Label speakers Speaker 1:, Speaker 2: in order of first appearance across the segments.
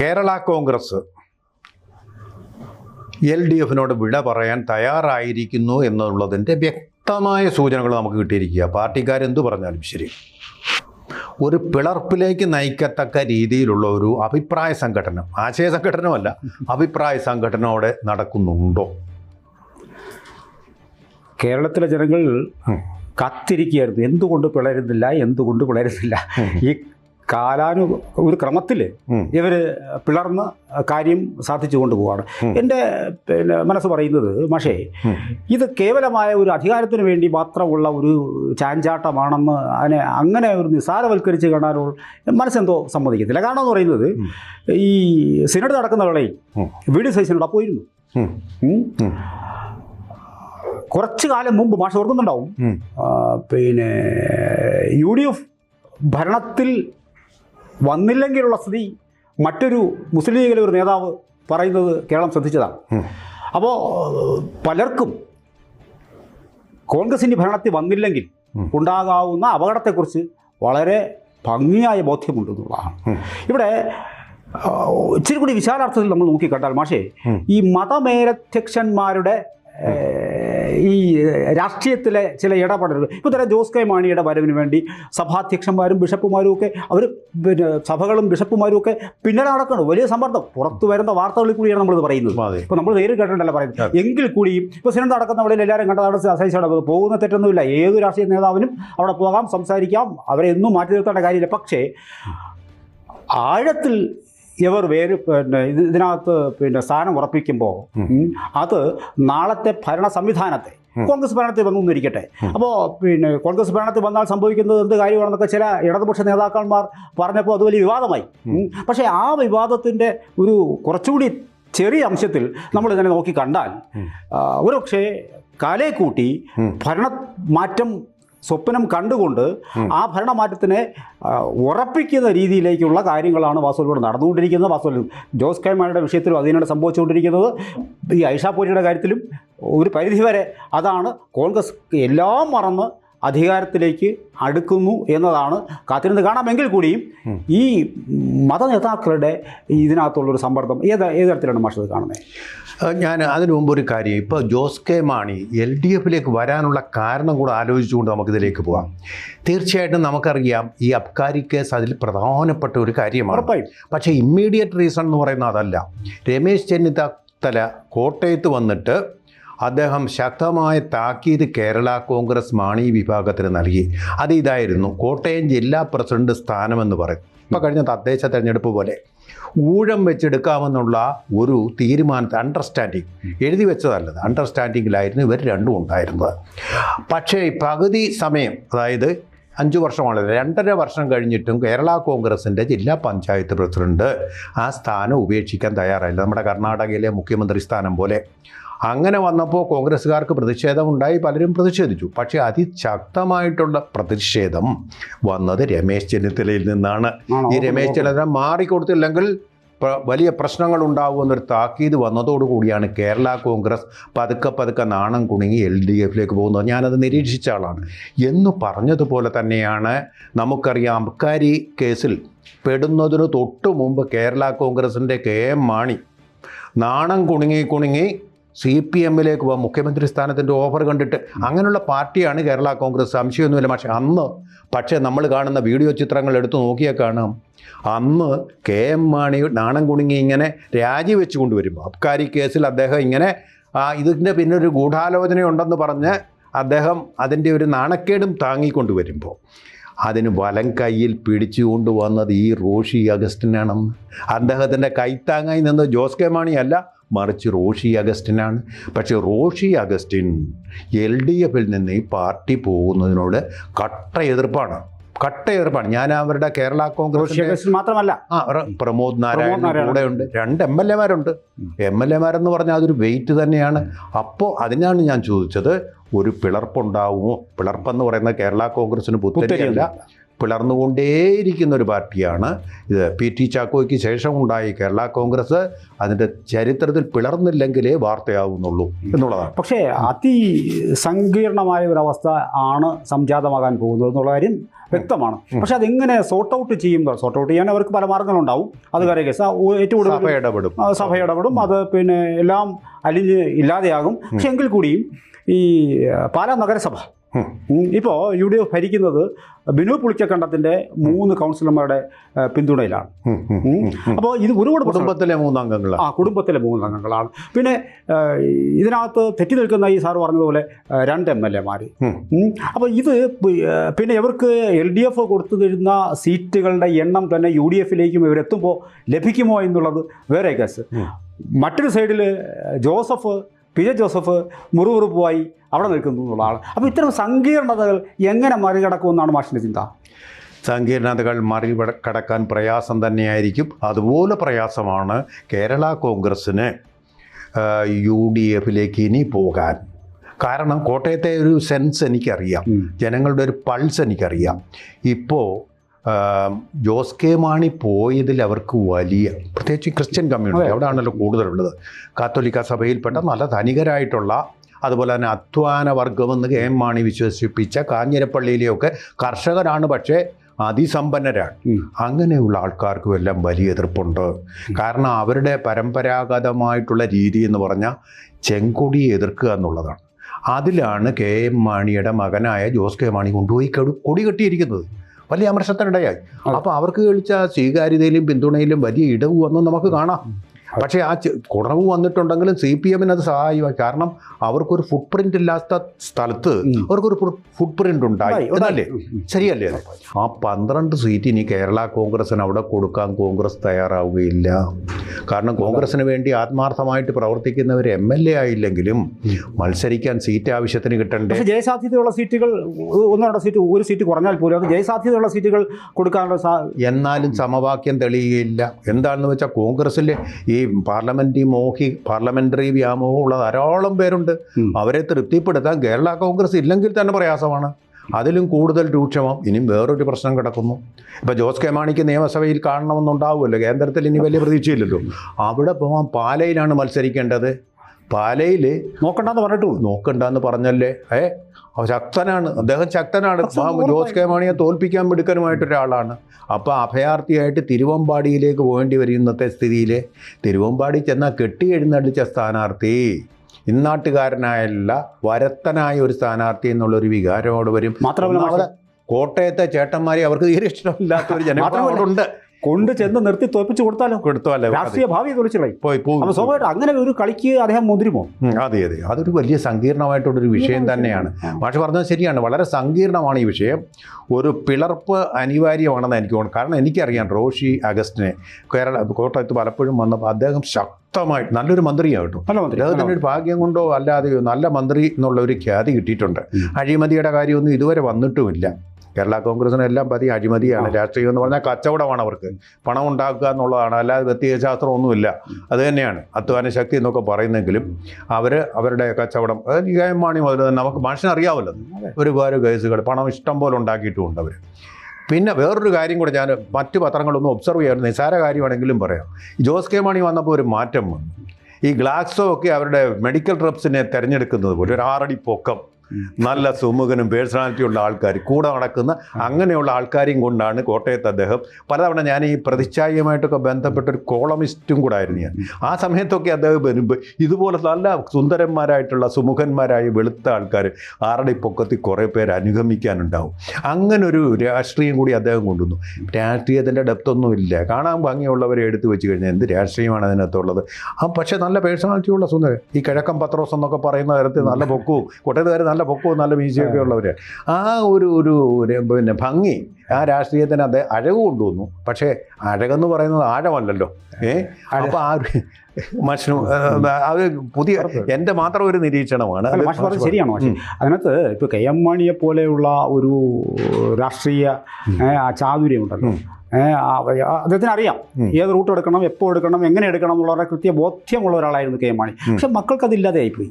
Speaker 1: Kerala Congress L D എഫിനോട് വിട പറയാൻ തയ്യാറായിരിക്കുന്നു എന്നുള്ളതിന്റെ വ്യക്തമായ സൂചനകൾ നമുക്ക് കിട്ടിയിരിക്കുക. പാർട്ടിക്കാരെന്തു പറഞ്ഞാലും ശരി. ഒരു പിളർപ്പിലേക്ക് നയിക്കത്തക്ക രീതിയിലുള്ള ഒരു അഭിപ്രായ സംഘടന ആശയ സംഘടനമല്ല അഭിപ്രായ സംഘടന അവിടെ നടക്കുന്നുണ്ടോ?
Speaker 2: കേരളത്തിലെ ജനങ്ങൾ കാത്തിരിക്കുകയായിരുന്നു. എന്തുകൊണ്ട് പിളരുന്നില്ല? എന്തുകൊണ്ട് പിളരുന്നില്ല? ഈ കാലാനു ഒരു ക്രമത്തിൽ. ഇവർ പിളർന്ന് കാര്യം സാധിച്ചു കൊണ്ടുപോവാണ്. എന്റെ പിന്നെ മനസ്സ് പറയുന്നത് പക്ഷേ ഇത് കേവലമായ ഒരു അധികാരത്തിന് വേണ്ടി മാത്രമുള്ള ഒരു ചാഞ്ചാട്ടമാണെന്ന് അതിനെ അങ്ങനെ ഒരു നിസ്സാരവൽക്കരിച്ച് കാണാനോ മനസ്സെന്തോ സമ്മതിക്കത്തില്ല. കാരണം എന്ന് പറയുന്നത് ഈ സിനഡ് നടക്കുന്ന വേളയിൽ
Speaker 1: വീഡിയോ
Speaker 2: വി ഡി സൈസിനോട് പോയിരുന്നു. കുറച്ച് കാലം മുമ്പ് മാഷ് ഓർക്കുന്നുണ്ടാവും. പിന്നെ യു ഡി എഫ് ഭരണത്തിൽ വന്നില്ലെങ്കിലുള്ള സ്ഥിതി മറ്റൊരു മുസ്ലിം ലീഗിലെ ഒരു നേതാവ് പറയുന്നത് കേരളം ശ്രദ്ധിച്ചതാണ്. അപ്പോൾ പലർക്കും കോൺഗ്രസിന്റെ ഭരണത്തിൽ വന്നില്ലെങ്കിൽ. ഉണ്ടാകാവുന്ന അപകടത്തെക്കുറിച്ച് വളരെ ഭംഗിയായ ബോധ്യമുണ്ട് എന്നുള്ളതാണ്. ഇവിടെ ഇച്ചിരി കൂടി വിശാലാർത്ഥത്തിൽ നമ്മൾ നോക്കിക്കണ്ടാൽ മാഷേ ഈ മതമേലധ്യക്ഷന്മാരുടെ ഏഹ്, ഈ രാഷ്ട്രീയത്തിലെ ചില ഇടപെടലുകൾ. ഇപ്പോൾ തന്നെ ജോസ് കെ മാണിയുടെ വരവിന് വേണ്ടി സഭാധ്യക്ഷന്മാരും ബിഷപ്പുമാരും ഒക്കെ അവർ പിന്നെ സഭകളും ബിഷപ്പുമാരും ഒക്കെ പിന്നീട് നടക്കണം. വലിയ സമ്മർദ്ദം. പുറത്തു വരുന്ന വാർത്തകളിൽ കൂടിയാണ് നമ്മളിത് പറയുന്നത്. ഇപ്പോൾ നമ്മൾ നേരിൽ കേട്ടിട്ടല്ല പറയുന്നത്. എങ്കിൽ കൂടിയും ഇപ്പോൾ സിനിമ നടക്കുന്ന അവിടെ എല്ലാവരും കണ്ടതാണ് സഹിച്ചാണ് പോകുന്ന തെറ്റൊന്നുമില്ല. ഏത് രാഷ്ട്രീയ നേതാവിനും അവിടെ പോകാം സംസാരിക്കാം. അവരെ എന്നും മാറ്റി നിർത്തേണ്ട കാര്യമില്ല. പക്ഷേ ആഴത്തിൽ ഇവർ വേര് പിന്നെ ഇത് ഇതിനകത്ത് പിന്നെ സ്ഥാനം ഉറപ്പിക്കുമ്പോൾ അത് നാളത്തെ ഭരണ സംവിധാനത്തെ കോൺഗ്രസ് ഭരണത്തിൽ വന്നു എന്നിരിക്കട്ടെ അപ്പോൾ പിന്നെ കോൺഗ്രസ് ഭരണത്തിൽ വന്നാൽ സംഭവിക്കുന്നത് എന്ത് കാര്യമാണെന്നൊക്കെ ചില ഇടതുപക്ഷ നേതാക്കന്മാർ പറഞ്ഞപ്പോൾ അത് വലിയ വിവാദമായി. പക്ഷേ ആ വിവാദത്തിന്റെ ഒരു കുറച്ചുകൂടി ചെറിയ അംശത്തിൽ നമ്മൾ ഇതിനെ നോക്കി കണ്ടാൽ ഒരുപക്ഷെ ഒരുപക്ഷേ കാലേ കൂട്ടി ഭരണ മാറ്റം സ്വപ്നം കണ്ടുകൊണ്ട് ആ ഭരണമാറ്റത്തിനെ ഉറപ്പിക്കുന്ന രീതിയിലേക്കുള്ള കാര്യങ്ങളാണ് വാസുവിലൂടെ നടന്നുകൊണ്ടിരിക്കുന്നത്. വാസുവിൽ ജോസ് കെ മാണിയുടെ വിഷയത്തിലും അതിനാണ് സംഭവിച്ചുകൊണ്ടിരിക്കുന്നത്. ഈ ഐഷാപൂരിയുടെ കാര്യത്തിലും ഒരു പരിധിവരെ അതാണ് കോൺഗ്രസ് എല്ലാം മറന്ന് അധികാരത്തിലേക്ക് അടുക്കുന്നു എന്നതാണ് കാത്തിരുന്ന് കാണാമെങ്കിൽ കൂടിയും ഈ മതനേതാക്കളുടെ ഇതിനകത്തുള്ളൊരു സമ്മർദ്ദം ഏത് ഏത് തരത്തിലാണ് മാഷത് കാണുന്നത്?
Speaker 1: ഞാൻ അതിനു മുമ്പ് ഒരു കാര്യം. ഇപ്പോൾ Jose K Mani L D എഫിലേക്ക് വരാനുള്ള കാരണം കൂടെ ആലോചിച്ചുകൊണ്ട് നമുക്കിതിലേക്ക് പോകാം തീർച്ചയായിട്ടും നമുക്കറിയാം ഈ അബ്കാരി കേസ് അതിൽ പ്രധാനപ്പെട്ട ഒരു കാര്യമാണ്. പക്ഷെ ഇമ്മീഡിയറ്റ് റീസൺ എന്ന് പറയുന്നത് അതല്ല. രമേശ് ചെന്നിത്തല കോട്ടയത്ത് വന്നിട്ട് അദ്ദേഹം ശക്തമായ താക്കീത് കേരള കോൺഗ്രസ് മാണി വിഭാഗത്തിന് നൽകി. അത് ഇതായിരുന്നു കോട്ടയം ജില്ലാ പ്രസിഡന്റ് സ്ഥാനമെന്ന് പറയും. ഇപ്പോൾ കഴിഞ്ഞ തദ്ദേശ തെരഞ്ഞെടുപ്പ് പോലെ. ഊഴം വെച്ചെടുക്കാമെന്നുള്ള ഒരു തീരുമാനത്തെ അണ്ടർസ്റ്റാൻഡിങ് എഴുതി വെച്ചതല്ലത്. അണ്ടർസ്റ്റാൻഡിങ്ങിലായിരുന്നു ഇവർ രണ്ടും ഉണ്ടായിരുന്നത്. പക്ഷേ പകുതി സമയം അതായത് അഞ്ച് വർഷമാണ് രണ്ടര വർഷം കഴിഞ്ഞിട്ടും കേരള കോൺഗ്രസിന്റെ ജില്ലാ പഞ്ചായത്ത് പ്രസിഡന്റ് ആ സ്ഥാനം ഉപേക്ഷിക്കാൻ തയ്യാറായില്ല. നമ്മുടെ കർണാടകയിലെ മുഖ്യമന്ത്രി സ്ഥാനം പോലെ. അങ്ങനെ വന്നപ്പോൾ കോൺഗ്രസ്സുകാർക്ക് പ്രതിഷേധമുണ്ടായി പലരും പ്രതിഷേധിച്ചു. പക്ഷേ അതിശക്തമായിട്ടുള്ള പ്രതിഷേധം വന്നത് രമേശ് ചെന്നിത്തലയിൽ നിന്നാണ്. ഈ രമേശ് ചെന്നിത്തല മാറിക്കൊടുത്തില്ലെങ്കിൽ വലിയ പ്രശ്നങ്ങൾ ഉണ്ടാകുമെന്നൊരു താക്കീത് വന്നതോടുകൂടിയാണ് കേരള കോൺഗ്രസ് പതുക്കെ പതുക്കെ നാണം കുണുങ്ങി എൽ ഡി എഫിലേക്ക് പോകുന്നത്. ഞാനത് നിരീക്ഷിച്ച ആളാണ്. എന്ന് പറഞ്ഞതുപോലെ തന്നെയാണ് നമുക്കറിയാം അബ്കാരി കേസിൽ പെടുന്നതിന് തൊട്ടു മുമ്പ് കേരള കോൺഗ്രസിന്റെ കെ എം മാണി നാണം കുണുങ്ങി കുണുങ്ങി സി പി എമ്മിലേക്ക് പോകാം മുഖ്യമന്ത്രി സ്ഥാനത്തിന്റെ ഓഫർ കണ്ടിട്ട്. അങ്ങനെയുള്ള പാർട്ടിയാണ് കേരള കോൺഗ്രസ് സംശയമൊന്നുമില്ല പക്ഷേ അന്ന് പക്ഷേ നമ്മൾ കാണുന്ന വീഡിയോ ചിത്രങ്ങൾ എടുത്തു നോക്കിയാൽ കാണാം. അന്ന് കെ എം മാണി നാണം കുണുങ്ങി ഇങ്ങനെ രാജിവെച്ച് കൊണ്ടുവരുമ്പോൾ അബ്കാരി കേസിൽ അദ്ദേഹം ഇങ്ങനെ ആ ഇതിന്റെ പിന്നെ ഒരു ഗൂഢാലോചനയുണ്ടെന്ന് പറഞ്ഞ് അദ്ദേഹം അതിന്റെ ഒരു നാണക്കേടും താങ്ങിക്കൊണ്ട് വരുമ്പോൾ അതിന് വലം കയ്യിൽ പിടിച്ചുകൊണ്ട് വന്നത് ഈ റോഷി അഗസ്റ്റിനാണെന്ന്. അദ്ദേഹത്തിന്റെ കൈത്താങ്ങായി നിന്ന് ജോസ് കെ മാണിയല്ല മറിച്ച് റോഷി അഗസ്റ്റിനാണ്. പക്ഷേ റോഷി അഗസ്റ്റിൻ എൽ ഡി എഫിൽ നിന്ന് ഈ പാർട്ടി പോകുന്നതിനോട് കട്ട എതിർപ്പാണ്. കട്ട എതിർപ്പാണ്. ഞാൻ അവരുടെ കേരള കോൺഗ്രസ്
Speaker 2: മാത്രമല്ല.
Speaker 1: ആ പ്രമോദ് നാരായണൻ. കൂടെ ഉണ്ട് രണ്ട് എം എൽ എമാരുണ്ട് എം എൽ എമാരെന്ന് പറഞ്ഞാൽ അതൊരു വെയിറ്റ് തന്നെയാണ്. അപ്പോൾ അതിനാണ് ഞാൻ ചോദിച്ചത് ഒരു പിളർപ്പുണ്ടാവുമോ? പിളർപ്പെന്ന് പറയുന്ന കേരള കോൺഗ്രസിന് പുത്തരിയല്ല. പിളർന്നുകൊണ്ടേയിരിക്കുന്ന ഒരു പാർട്ടിയാണ് ഇത്. പി ടി ചാക്കോയ്ക്ക് ശേഷം ഉണ്ടായി കേരള കോൺഗ്രസ്. അതിന്റെ ചരിത്രത്തിൽ പിളർന്നില്ലെങ്കിലേ വാർത്തയാവുന്നുള്ളൂ എന്നുള്ളതാണ്.
Speaker 2: പക്ഷേ അതിസങ്കീർണമായ അവസ്ഥ ആണ് സംജാതമാകാൻ പോകുന്നത് എന്നുള്ള കാര്യം വ്യക്തമാണ്. പക്ഷെ അതെങ്ങനെ സോർട്ട് ഔട്ട് ചെയ്യും സോർട്ട് ഔട്ട് ചെയ്യാൻ അവർക്ക് പല മാർഗങ്ങളുണ്ടാവും. അത് കാര്യം കേസ്. ഏറ്റവും
Speaker 1: സഭ ഇടപെടും.
Speaker 2: സഭ ഇടപെടും. അത് പിന്നെ എല്ലാം അലിഞ്ഞ് ഇല്ലാതെയാകും. പക്ഷെ എങ്കിൽ കൂടിയും ഈ പാലാ നഗരസഭ. ഇപ്പോൾ യു ഡി എഫ് ഭരിക്കുന്നത് ബിനു പുളിക്കക്കണ്ടത്തിന്റെ മൂന്ന് കൗൺസിലർമാരുടെ പിന്തുണയിലാണ്. അപ്പോൾ ഇത് ഒരുപാട്
Speaker 1: കുടുംബത്തിലെ മൂന്നംഗങ്ങൾ
Speaker 2: ആ കുടുംബത്തിലെ മൂന്ന് അംഗങ്ങളാണ് പിന്നെ ഇതിനകത്ത് തെറ്റി നിൽക്കുന്ന ഈ സാർ പറഞ്ഞതുപോലെ രണ്ട് എം എൽ എമാർ അപ്പോൾ ഇത് പിന്നെ ഇവർക്ക് എൽ ഡി എഫ് കൊടുത്തു തരുന്ന സീറ്റുകളുടെ എണ്ണം തന്നെ യു ഡി എഫിലേക്കും ഇവരെത്തുമ്പോൾ ലഭിക്കുമോ എന്നുള്ളത് വേറെ കേസ്. മറ്റൊരു സൈഡിൽ ജോസഫ് പി ജെ ജോസഫ് മുറുമുറുപ്പുമായി അവിടെ നിൽക്കുന്നു എന്നുള്ളതാണ്. അപ്പോൾ ഇത്തരം സങ്കീർണതകൾ എങ്ങനെ മറികടക്കുമെന്നാണ് മാഷിന്റെ ചിന്ത?
Speaker 1: സങ്കീർണതകൾ മറികടക്കാൻ പ്രയാസം തന്നെയായിരിക്കും. അതുപോലെ പ്രയാസമാണ് കേരള കോൺഗ്രസ്സിന് യു ഡി എഫിലേക്ക് ഇനി പോകാൻ. കാരണം കോട്ടയത്തെ ഒരു സെൻസ് എനിക്കറിയാം. ജനങ്ങളുടെ ഒരു പൾസ് എനിക്കറിയാം. ഇപ്പോൾ ജോസ് കെ മാണി പോയതിൽ അവർക്ക് വലിയ പ്രത്യേകിച്ച് ക്രിസ്ത്യൻ കമ്മ്യൂണിറ്റി. അവിടെയാണല്ലോ കൂടുതലുള്ളത്. കാത്തോലിക്ക സഭയിൽപ്പെട്ട നല്ല ധനികരായിട്ടുള്ള അതുപോലെ തന്നെ അധ്വാന വർഗമെന്ന് കെ എം മാണി വിശ്വസിപ്പിച്ച കാഞ്ഞിരപ്പള്ളിയിലെയൊക്കെ കർഷകരാണ് പക്ഷേ അതിസമ്പന്നരാണ്. അങ്ങനെയുള്ള ആൾക്കാർക്കും എല്ലാം വലിയ എതിർപ്പുണ്ട്. കാരണം അവരുടെ പരമ്പരാഗതമായിട്ടുള്ള രീതി എന്ന് പറഞ്ഞാൽ ചെങ്കൊടിയെ എതിർക്കുക എന്നുള്ളതാണ്. അതിലാണ് കെ എം മാണിയുടെ മകനായ ജോസ് കെ മാണി കൊണ്ടുപോയി കൊടി കെട്ടിയിരിക്കുന്നത്. വലിയ അമർഷത്തിനിടയായി. അപ്പോൾ അവർക്ക് കളിച്ച സ്വീകാര്യതയിലും പിന്തുണയിലും വലിയ ഇടവ് വന്നു നമുക്ക് കാണാം. പക്ഷേ ആ കുറവ് വന്നിട്ടുണ്ടെങ്കിലും സി പി എമ്മിന് അത് സഹായമായി കാരണം അവർക്കൊരു ഫുട് പ്രിന്റ് ഇല്ലാത്ത സ്ഥലത്ത് അവർക്കൊരു ഫുട് പ്രിന്റ് ഉണ്ടായി. എന്നല്ലേ? ശരിയല്ലേ ആ പന്ത്രണ്ട് സീറ്റ് ഇനി കേരള കോൺഗ്രസിന് അവിടെ കൊടുക്കാൻ കോൺഗ്രസ് തയ്യാറാവുകയില്ല. കാരണം കോൺഗ്രസിന് വേണ്ടി ആത്മാർത്ഥമായിട്ട് പ്രവർത്തിക്കുന്നവർ എം എൽ എ ആയില്ലെങ്കിലും മത്സരിക്കാൻ സീറ്റ് ആവശ്യത്തിന് കിട്ടണ്ടേ?
Speaker 2: ജയസാധ്യതയുള്ള സീറ്റുകൾ ഒന്നോ സീറ്റ് ഒരു സീറ്റ് കുറഞ്ഞാൽ പോലും ജയസാധ്യതയുള്ള സീറ്റുകൾ കൊടുക്കാനുള്ള
Speaker 1: എന്നാലും സമവാക്യം തെളിയുകയില്ല. എന്താണെന്ന് വെച്ചാൽ കോൺഗ്രസിലെ ഈ പാർലമെന്ററി മോഹി പാർലമെന്ററി വ്യാമോഹമുള്ള ധാരാളം പേരുണ്ട്. അവരെ തൃപ്തിപ്പെടുത്താൻ കേരള കോൺഗ്രസ് ഇല്ലെങ്കിൽ തന്നെ പ്രയാസമാണ്. അതിലും കൂടുതൽ രൂക്ഷമം ഇനിയും വേറൊരു പ്രശ്നം കിടക്കുന്നു. ഇപ്പോൾ ജോസ് കെ മാണിക്ക് നിയമസഭയിൽ കാണണമെന്നുണ്ടാവുമല്ലോ. കേന്ദ്രത്തിൽ ഇനി വലിയ പ്രതീക്ഷയില്ലല്ലോ. അവിടെ പോകാൻ പാലയിലാണ് മത്സരിക്കേണ്ടത്. പാലയിൽ
Speaker 2: നോക്കണ്ടെന്ന് പറഞ്ഞിട്ടു
Speaker 1: നോക്കണ്ടെന്ന് പറഞ്ഞല്ലേ? ഏ? ശക്തനാണ്. അദ്ദേഹം ശക്തനാണ്. ജോസ് കെ മാണിയെ തോൽപ്പിക്കാൻ മിടുക്കനുമായിട്ടൊരാളാണ്. അപ്പോൾ അഭയാർത്ഥിയായിട്ട് തിരുവമ്പാടിയിലേക്ക് പോകേണ്ടി വരും ഇന്നത്തെ സ്ഥിതിയിൽ തിരുവമ്പാടി ചെന്നാൽ കെട്ടി എഴുന്നള്ളിച്ച സ്ഥാനാർത്ഥി. ഇന്നാട്ടുകാരനായല്ല വരത്തനായ ഒരു സ്ഥാനാർത്ഥി എന്നുള്ളൊരു വികാരമോട് വരും.
Speaker 2: മാത്രമല്ല
Speaker 1: കോട്ടയത്തെ ചേട്ടന്മാരെ അവർക്ക് തീരെ ഇഷ്ടമില്ലാത്ത ഒരു
Speaker 2: മാത്രമല്ല,
Speaker 1: ജനങ്ങളുണ്ട്
Speaker 2: കൊണ്ട് ചെന്ന് നിർത്തി തോൽപ്പിച്ചു കൊടുത്താലോ?
Speaker 1: കൊടുത്താലോ? അല്ലേ
Speaker 2: രാഷ്ട്രീയ ഭാവി തൊളിച്ചുകളയും
Speaker 1: പോയി പോകും
Speaker 2: അപ്പോൾ സ്വാഭാവികമായിട്ട് അങ്ങനെ ഒരു കളിക്ക് അദ്ദേഹം മുതിരുമോ?
Speaker 1: അതെ അതെ. അതൊരു വലിയ സങ്കീർണമായിട്ടുള്ളൊരു വിഷയം തന്നെയാണ്. മാഷ് പറഞ്ഞത് ശരിയാണ്. വളരെ സങ്കീർണമാണ് ഈ വിഷയം. ഒരു പിളർപ്പ് അനിവാര്യമാണെന്ന് എനിക്ക് തോന്നുന്നു. കാരണം എനിക്കറിയാം റോഷി അഗസ്റ്റിനെ കേരള കോട്ടയത്ത് പലപ്പോഴും വന്നപ്പോൾ അദ്ദേഹം ശക്തമായിട്ട് നല്ലൊരു മന്ത്രിയാണ് കേട്ടോ.
Speaker 2: നല്ല മന്ത്രി
Speaker 1: അദ്ദേഹത്തിന്റെ ഒരു ഭാഗ്യം കൊണ്ടോ അല്ലാതെയോ നല്ല മന്ത്രി എന്നുള്ള ഒരു ഖ്യാതി കിട്ടിയിട്ടുണ്ട്. അഴിമതിയുടെ കാര്യമൊന്നും ഇതുവരെ വന്നിട്ടുമില്ല. കേരള കോൺഗ്രസിന് എല്ലാം പതി അഴിമതിയാണ്. രാഷ്ട്രീയം എന്ന് പറഞ്ഞാൽ കച്ചവടമാണ് അവർക്ക്. പണം ഉണ്ടാക്കുക എന്നുള്ളതാണ്. അല്ലാതെ വ്യക്തിശാസ്ത്രമൊന്നുമില്ല അത് തന്നെയാണ്. അധ്വാന ശക്തി എന്നൊക്കെ പറയുന്നെങ്കിലും അവർ അവരുടെ കച്ചവടം അത് ഈ കെ എം മാണി മുതൽ തന്നെ നമുക്ക് മനുഷ്യനറിയാമല്ലോ
Speaker 2: അതെ.
Speaker 1: ഒരുപാട് കേസുകൾ പണം ഇഷ്ടം പോലെ ഉണ്ടാക്കിയിട്ടുമുണ്ട് അവർ പിന്നെ വേറൊരു കാര്യം കൂടെ ഞാൻ മറ്റ് പത്രങ്ങളൊന്നും ഒബ്സർവ് ചെയ്യാൻ നിസാര കാര്യമാണെങ്കിലും പറയാം. ജോസ് കെ മാണി വന്നപ്പോൾ ഒരു മാറ്റം വന്നു. ഈ ഗ്ലാക്സോ ഒക്കെ അവരുടെ മെഡിക്കൽ റെപ്സിനെ തിരഞ്ഞെടുക്കുന്നത് പോലെ ഒരു ആറടി പൊക്കം. നല്ല സുമുഖനും പേഴ്സണാലിറ്റി ഉള്ള ആൾക്കാർ കൂടെ നടക്കുന്ന അങ്ങനെയുള്ള ആൾക്കാരെയും കൊണ്ടാണ് കോട്ടയത്ത് അദ്ദേഹം പലതവണ ഞാൻ ഈ പ്രതിച്ഛായുമായിട്ടൊക്കെ ബന്ധപ്പെട്ട ഒരു കോളമിസ്റ്റും കൂടെ ആയിരുന്നു ഞാൻ. ആ സമയത്തൊക്കെ അദ്ദേഹം വരുമ്പോൾ ഇതുപോലെ നല്ല സുന്ദരന്മാരായിട്ടുള്ള സുമുഖന്മാരായ വെളുത്ത ആൾക്കാർ ആരുടെ പൊക്കത്തിൽ കുറേ പേര് അനുഗമിക്കാനുണ്ടാവും. അങ്ങനൊരു രാഷ്ട്രീയം കൂടി അദ്ദേഹം കൊണ്ടുവന്നു. രാഷ്ട്രീയത്തിന്റെ ഇല്ല. കാണാൻ ഭംഗിയുള്ളവരെ എടുത്തു വെച്ച് കഴിഞ്ഞാൽ എന്ത് രാഷ്ട്രീയമാണ് അതിനകത്തുള്ളത്? ആ പക്ഷേ നല്ല പേഴ്സണാലിറ്റിയുള്ള സുന്ദരൻ. ഈ കിഴക്കൻ പത്രോസ് എന്നൊക്കെ പറയുന്ന തരത്തിൽ നല്ല പൊക്കവും കോട്ടയത്തുകാർ നല്ല പൊക്കവും നല്ല വീശിയൊക്കെ ഉള്ളവർ ആ ഒരു ഒരു പിന്നെ ഭംഗി ആ രാഷ്ട്രീയത്തിന് അത് അഴക് കൊണ്ടുവന്നു. പക്ഷേ അഴകെന്ന് പറയുന്നത് ആഴമല്ലല്ലോ. ഏ? അപ്പോൾ ആ മനുഷ്യനും അത് പുതിയ എന്റെ മാത്രം ഒരു നിരീക്ഷണമാണ്.
Speaker 2: ശരിയാണ്. അതിനകത്ത് ഇപ്പോൾ കെ എം മാണിയെ പോലെയുള്ള ഒരു രാഷ്ട്രീയ ചാതുര്യമുണ്ടല്ലോ. അദ്ദേഹത്തിന് അറിയാം. ഏത് റൂട്ട് എടുക്കണം എപ്പോൾ എടുക്കണം എങ്ങനെ എടുക്കണം എന്നുള്ളവരെ കൃത്യ ബോധ്യമുള്ള ഒരാളായിരുന്നു കെ മാണി. പക്ഷെ മക്കൾക്ക് അതില്ലാതെയായിപ്പോയി.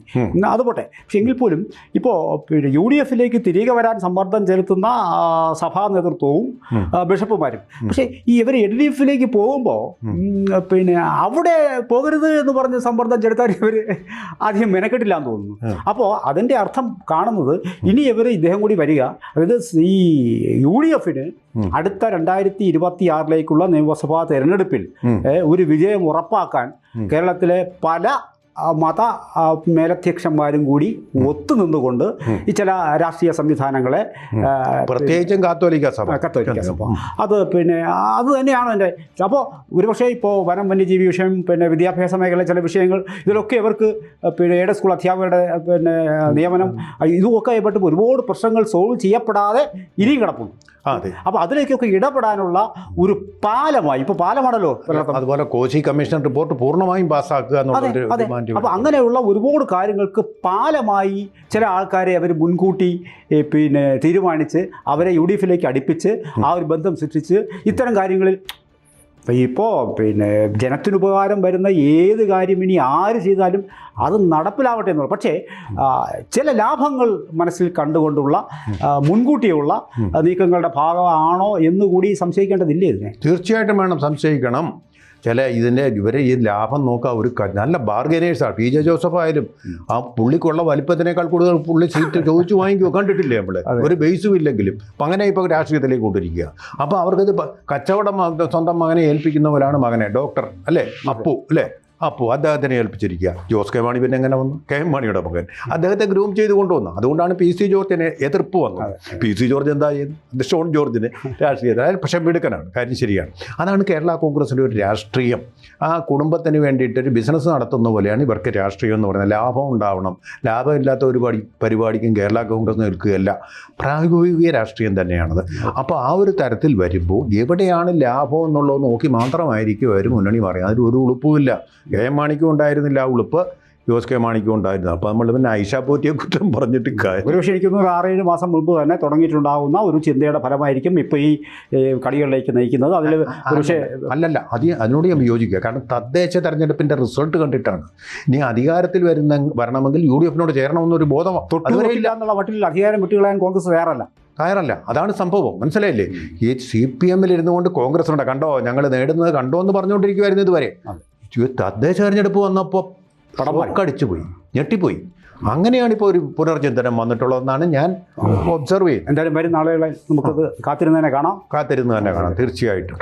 Speaker 2: അത് പോട്ടെ പക്ഷെ എങ്കിൽ പോലും ഇപ്പോൾ പിന്നെ യു ഡി എഫിലേക്ക് തിരികെ വരാൻ സമ്മർദ്ദം ചെലുത്തുന്ന സഭാ നേതൃത്വവും ബിഷപ്പുമാരും. പക്ഷേ ഈ ഇവർ എൽ ഡി എഫിലേക്ക് പോകുമ്പോൾ പിന്നെ അവിടെ പോകരുത് എന്ന് പറഞ്ഞ് സമ്മർദ്ദം ചെലുത്താൻ ഇവർ അധികം മെനക്കെട്ടില്ല എന്ന് തോന്നുന്നു അപ്പോൾ അതിന്റെ അർത്ഥം കാണുന്നത് ഇനി ഇവർ ഇദ്ദേഹം കൂടി വരിക. അതായത് ഈ യു ഡി എഫിന് അടുത്ത രണ്ടായിരത്തി ഇരുപത്തി ആറിലേക്കുള്ള നിയമസഭാ തെരഞ്ഞെടുപ്പിൽ. ഒരു വിജയം ഉറപ്പാക്കാൻ കേരളത്തിലെ പല മത മേലധ്യക്ഷന്മാരും കൂടി ഒത്തുനിന്നുകൊണ്ട് ഈ ചില രാഷ്ട്രീയ സംവിധാനങ്ങളെ
Speaker 1: പ്രത്യേകിച്ചും കാത്തോലിക്ക സഭ.
Speaker 2: കത്തോലിക്ക സഭ. അത് പിന്നെ അത് തന്നെയാണ് എന്റെ അപ്പോൾ ഒരുപക്ഷെ ഇപ്പോൾ വനം വന്യജീവി വിഷയം പിന്നെ വിദ്യാഭ്യാസ മേഖല ചില വിഷയങ്ങൾ ഇതിലൊക്കെ ഇവർക്ക് പിന്നെ എയ്ഡ് സ്കൂൾ അധ്യാപകരുടെ പിന്നെ നിയമനം ഇതുമൊക്കെ ആയിട്ട് ഒരുപാട് പ്രശ്നങ്ങൾ സോൾവ് ചെയ്യപ്പെടാതെ ഇനിയും കിടപ്പുണ്ട്. അപ്പോൾ അതിലേക്കൊക്കെ ഇടപെടാനുള്ള ഒരു പാലമായി. ഇപ്പോൾ പാലമാണല്ലോ
Speaker 1: അതുപോലെ കോശി കമ്മീഷൻ റിപ്പോർട്ട് പൂർണമായും പാസ്സാക്കുക എന്നുള്ള
Speaker 2: അപ്പോൾ അങ്ങനെയുള്ള ഒരുപാട് കാര്യങ്ങൾക്ക് പാലമായി ചില ആൾക്കാരെ അവർ മുൻകൂട്ടി പിന്നെ തീരുമാനിച്ച് അവരെ യു ഡി എഫിലേക്ക് അടുപ്പിച്ച് ആ ഒരു ബന്ധം സൃഷ്ടിച്ച് ഇത്തരം കാര്യങ്ങളിൽ ഇപ്പോൾ പിന്നെ ജനത്തിനുപകാരം വരുന്ന ഏത് കാര്യം ഇനി ആര് ചെയ്താലും അത് നടപ്പിലാവട്ടെ എന്നുള്ളത് പക്ഷേ ചില ലാഭങ്ങൾ മനസ്സിൽ കണ്ടുകൊണ്ടുള്ള മുൻകൂട്ടിയുള്ള നീക്കങ്ങളുടെ ഭാഗമാണോ എന്നുകൂടി സംശയിക്കേണ്ടതില്ലേ ഇതിനെ?
Speaker 1: തീർച്ചയായിട്ടും വേണം സംശയിക്കണം. ചില ഇതിന്റെ ഇവരെ ഈ ലാഭം നോക്കുക ഒരു നല്ല ബാർഗനേഴ്സാണ് പി ജെ ജോസഫ് ആയാലും ആ പുള്ളിക്കുള്ള വലിപ്പത്തിനേക്കാൾ കൂടുതൽ പുള്ളി സീറ്റ് ചോദിച്ചു വാങ്ങിക്കുക കണ്ടിട്ടില്ലേ നമ്മൾ ഒരു ബേസും ഇല്ലെങ്കിലും. അപ്പം അങ്ങനെ ഇപ്പോൾ രാഷ്ട്രീയത്തിലേക്ക് കൊണ്ടിരിക്കുക അപ്പോൾ അവർക്കത് കച്ചവടം സ്വന്തം മകനെ ഏൽപ്പിക്കുന്നവരാണ് മകനെ. ഡോക്ടർ അല്ലേ? അപ്പു അല്ലേ? അപ്പു അദ്ദേഹത്തിനെ ഏൽപ്പിച്ചിരിക്കുക. ജോസ് കെ മാണി പിന്നെ എങ്ങനെ വന്നു? കെ എം മാണിയുടെ മകൻ. അദ്ദേഹത്തെ ഗ്രൂം ചെയ്ത് കൊണ്ടുവന്നു. അതുകൊണ്ടാണ് പി സി ജോർജിനെ എതിർപ്പ് വന്നത്. പി സി ജോർജ് എന്താ ചെയ്യുന്നത് ഷോൺ ജോർജിന് രാഷ്ട്രീയത്തിൽ അയാൾ പക്ഷേ മിടുക്കനാണ്. കാര്യം ശരിയാണ്. അതാണ് കേരള കോൺഗ്രസിന്റെ ഒരു രാഷ്ട്രീയം. ആ കുടുംബത്തിന് വേണ്ടിയിട്ട് ഒരു ബിസിനസ് നടത്തുന്ന പോലെയാണ് ഇവർക്ക് രാഷ്ട്രീയം എന്ന് പറയുന്നത്. ലാഭം ഉണ്ടാവണം. ലാഭമില്ലാത്ത ഒരു പടി പരിപാടിക്കും കേരള കോൺഗ്രസ് നിൽക്കുകയല്ല പ്രായോഗിക രാഷ്ട്രീയം തന്നെയാണത്. അപ്പോൾ ആ ഒരു തരത്തിൽ വരുമ്പോൾ എവിടെയാണ് ലാഭം എന്നുള്ളത് നോക്കി മാത്രമായിരിക്കും അവർ മുന്നണി പറയുന്നത് അതിൽ ഒരു ഉളുപ്പുമില്ല. എം മാണിക്കും ഉണ്ടായിരുന്നില്ല ആ ഉളുപ്പ് ജോസ് കെ മാണിക്കും ഉണ്ടായിരുന്നു അപ്പോൾ നമ്മൾ പിന്നെ ഐഷാ പോറ്റിയെ കുറ്റം പറഞ്ഞിട്ട് കാര്യം ഒരു
Speaker 2: ഒരുപക്ഷെ എനിക്കൊന്ന് ഒരു ആറേഴ് മാസം മുമ്പ് തന്നെ തുടങ്ങിയിട്ടുണ്ടാകുന്ന ഒരു ചിന്തയുടെ ഫലമായിരിക്കും ഇപ്പോൾ ഈ കളികളിലേക്ക് നയിക്കുന്നത്. അതിൽ ഒരുപക്ഷെ
Speaker 1: അല്ലല്ല അത് അതിനോട് ഞാൻ യോജിക്കുക. കാരണം തദ്ദേശ തെരഞ്ഞെടുപ്പിന്റെ റിസൾട്ട് കണ്ടിട്ടാണ്. ഇനി അധികാരത്തിൽ വരുന്ന വരണമെങ്കിൽ യു ഡി എഫിനോട് ചേരണമെന്നൊരു ബോധം
Speaker 2: തൊട്ടുവരില്ല എന്നുള്ള മട്ടിൽ അധികാരം വിട്ടുകളയാൻ കോൺഗ്രസ് തയ്യാറല്ല.
Speaker 1: കയറല്ല അതാണ് സംഭവം. മനസ്സിലായില്ലേ? ഈ സി പി എമ്മിൽ ഇരുന്നുകൊണ്ട് കോൺഗ്രസ് ഉണ്ട്. കണ്ടോ? ഞങ്ങൾ നേടുന്നത് കണ്ടോ എന്ന് പറഞ്ഞുകൊണ്ടിരിക്കുമായിരുന്നു ഇതുവരെ തദ്ദേശ തെരഞ്ഞെടുപ്പ് വന്നപ്പോൾ
Speaker 2: പടം മാറി.
Speaker 1: കടിച്ചു പോയി ഞെട്ടിപ്പോയി. അങ്ങനെയാണ് ഇപ്പോൾ ഒരു പുനർചിന്തനം വന്നിട്ടുള്ളതെന്നാണ് ഞാൻ ഒബ്സർവ് ചെയ്യുന്നത്.
Speaker 2: എന്തായാലും വരും നാളുകളെ നമുക്കത് കാത്തിരുന്ന് തന്നെ കാണാം.
Speaker 1: കാത്തിരുന്ന് തന്നെ കാണാം തീർച്ചയായിട്ടും.